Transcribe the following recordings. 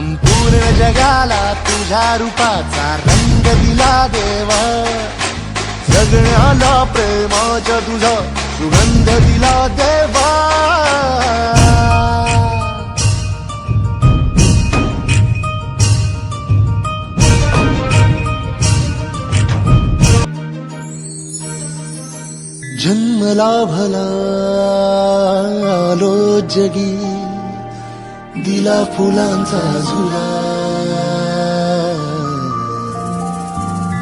संपूर्ण जगाला तुझ्या रूपाचा रंग दिला देव. जगण्याला प्रेमाच्या तुझा सुगंध दिला देवा. जन्मला भला आलो जगी. दिला फुलांचा झुला.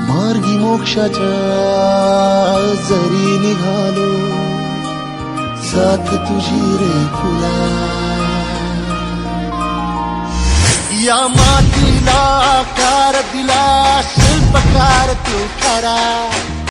मार्गी मोक्षाच्या जरी निघालो साथ तुझी रे फुला. या मातीला आकार दिला शिल्पकार तू खरा